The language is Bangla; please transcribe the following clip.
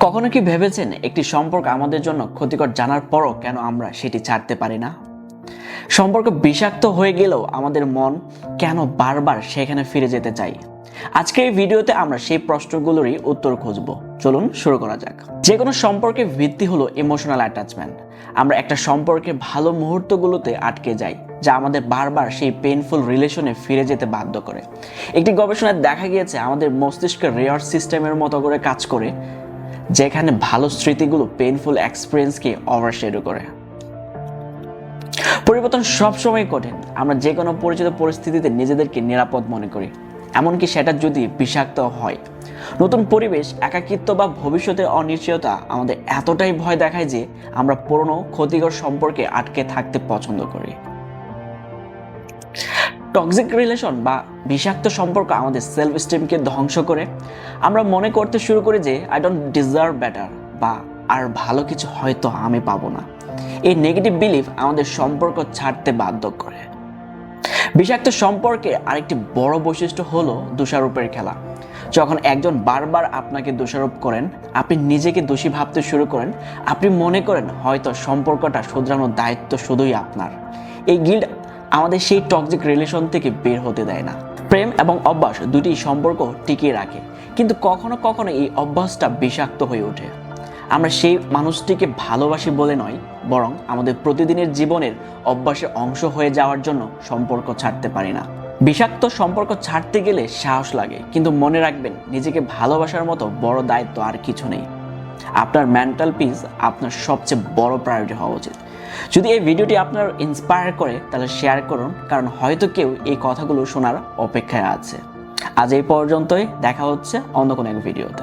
কখনো কি ভেবেছেন একটি সম্পর্ক আমাদের জন্য ক্ষতিকর জানার পরও কেন আমরা সেটি ছাড়তে পারি না? সম্পর্ক বিষাক্ত হয়ে গেলেও আমাদের মন কেন বারবার সেখানে ফিরে যেতে চাই? আজকে এই ভিডিওতে আমরা সেই প্রশ্নগুলোরই উত্তর খুঁজব। চলুন শুরু করা যাক। যে কোনো সম্পর্কের ভিত্তি হলো ইমোশনাল অ্যাটাচমেন্ট আমরা একটা সম্পর্কে ভালো মুহূর্তগুলোতে আটকে যাই, যা আমাদের বারবার সেই পেনফুল রিলেশনে ফিরে যেতে বাধ্য করে। একটি গবেষণায় দেখা গিয়েছে, আমাদের মস্তিষ্কের রেয়ার সিস্টেমের মতো করে কাজ করে যেখানে ভালো স্মৃতিগুলো পেনফুল এক্সপিরিয়েন্সকে ওভারশেডো করে। পরিবর্তন সবসময় কঠিন। আমরা যে কোনো পরিচিত পরিস্থিতিতে নিজেদেরকে নিরাপদ মনে করি। এমনকি সেটা যদি বিষাক্ত হয়। নতুন পরিবেশ, একাকিত্ব বা ভবিষ্যতের অনিশ্চয়তা আমাদের এতটাই ভয় দেখায় যে আমরা পুরনো ক্ষতিকর সম্পর্কে আটকে থাকতে পছন্দ করি। টক্সিক রিলেশন বা বিষাক্ত সম্পর্ক আমাদের সেলফ স্টিমকে ধ্বংস করে। আমরা মনে করতে শুরু করি যে আই ডোন্ট ডিজার্ভ বেটার বা, আর ভালো কিছু হয়তো আমি পাবো না। এই নেগেটিভ বিলিফ আমাদের সম্পর্ক ছাড়তে বাধ্য করে। বিষাক্ত সম্পর্কে আরেকটি বড় বৈশিষ্ট্য হলো দোষারোপের খেলা। যখন একজন বারবার আপনাকে দোষারোপ করেন, আপনি নিজেকে দোষী ভাবতে শুরু করেন, আপনি মনে করেন হয়তো সম্পর্কটা শুধরানোর দায়িত্ব শুধুই আপনার। এই গিল্ড আমাদের সেই টক্সিক রিলেশন থেকে বের হতে দেয় না। প্রেম এবং অভ্যাস দুটি সম্পর্ক টিকিয়ে রাখে, কিন্তু কখনো কখনো এই অভ্যাসটা বিষাক্ত হয়ে ওঠে। আমরা সেই মানুষটিকে ভালোবাসি বলে নয়, বরং আমাদের প্রতিদিনের জীবনের অভ্যাসের অংশ হয়ে যাওয়ার জন্য সম্পর্ক ছাড়তে পারি না। বিষাক্ত সম্পর্ক ছাড়তে গেলে সাহস লাগে, কিন্তু মনে রাখবেন নিজেকে ভালোবাসার মতো বড় দায়িত্ব আর কিছু নেই। আপনার মেন্টাল পিস আপনার সবচেয়ে বড় প্রায়োরিটি হওয়া উচিত। যদি এই ভিডিওটি আপনার ইন্সপায়ার করে, তাহলে শেয়ার করুন, কারণ হয়তো কেউ এই কথাগুলো শোনার অপেক্ষায় আছে। আজ এই পর্যন্তই, দেখা হচ্ছে অন্য কোনো এক ভিডিওতে